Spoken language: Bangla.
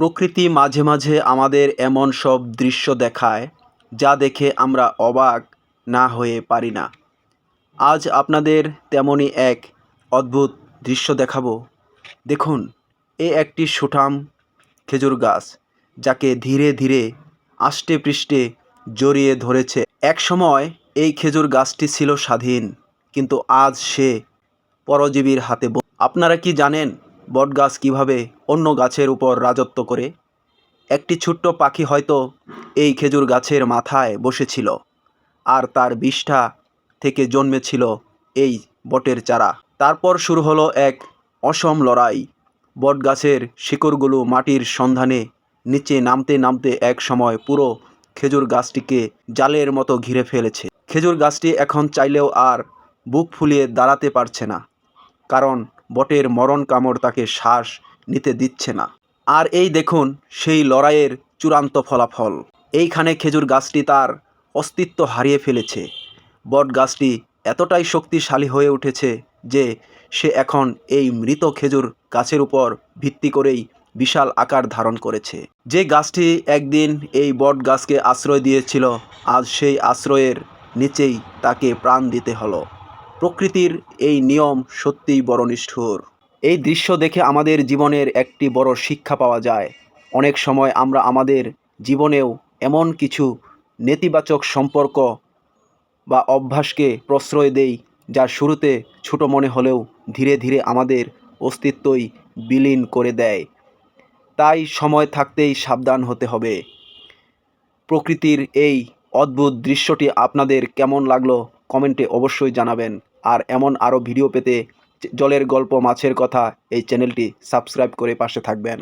প্রকৃতি মাঝে মাঝে আমাদের এমন সব দৃশ্য দেখায়, যা দেখে আমরা অবাক না হয়ে পারি না। আজ আপনাদের তেমনই এক অদ্ভুত দৃশ্য দেখাবো। দেখুন, এ একটি সুঠাম খেজুর গাছ, যাকে ধীরে ধীরে আষ্টে পৃষ্ঠে জড়িয়ে ধরেছে। এক সময় এই খেজুর গাছটি ছিল স্বাধীন, কিন্তু আজ সে পরজীবীর হাতে আপনারা কি জানেন বটগাছ কীভাবে অন্য গাছের উপর রাজত্ব করে? একটি ছোট্ট পাখি হয়তো এই খেজুর গাছের মাথায় বসেছিল, আর তার বিষ্ঠা থেকে জন্মেছিল এই বটের চারা। তারপর শুরু হলো এক অসম লড়াই। বটগাছের শিকড়গুলো মাটির সন্ধানে নিচে নামতে নামতে এক সময় পুরো খেজুর গাছটিকে জালের মতো ঘিরে ফেলেছে। খেজুর গাছটি এখন চাইলেও আর বুক ফুলিয়ে দাঁড়াতে পারছে না, কারণ বটের মরণ কামড় তাকে শ্বাস নিতে দিচ্ছে না। আর এই দেখুন, সেই লড়াইয়ের চূড়ান্ত ফলাফল। এইখানে খেজুর গাছটি তার অস্তিত্ব হারিয়ে ফেলেছে। বট গাছটি এতটাই শক্তিশালী হয়ে উঠেছে যে সে এখন এই মৃত খেজুর গাছের উপর ভিত্তি করেই বিশাল আকার ধারণ করেছে। যে গাছটি একদিন এই বট গাছকে আশ্রয় দিয়েছিল, আজ সেই আশ্রয়ের নিচেই তাকে প্রাণ দিতে হলো। প্রকৃতির এই নিয়ম সত্যিই বড় নিষ্ঠুর। এই দৃশ্য দেখে আমাদের জীবনের একটি বড় শিক্ষা পাওয়া যায়। অনেক সময় আমরা আমাদের জীবনেও এমন কিছু নেতিবাচক সম্পর্ক বা অভ্যাসকে প্রশ্রয় দেই, যা শুরুতে ছোট মনে হলেও ধীরে ধীরে আমাদের অস্তিত্বই বিলীন করে দেয়। তাই সময় থাকতেই সাবধান হতে হবে। প্রকৃতির এই অদ্ভুত দৃশ্যটি আপনাদের কেমন লাগল কমেন্টে অবশ্যই জানাবেন। আর এমন আরও ভিডিও পেতে জলের গল্প, মাছের কথা এই চ্যানেলটি সাবস্ক্রাইব করে পাশে থাকবেন।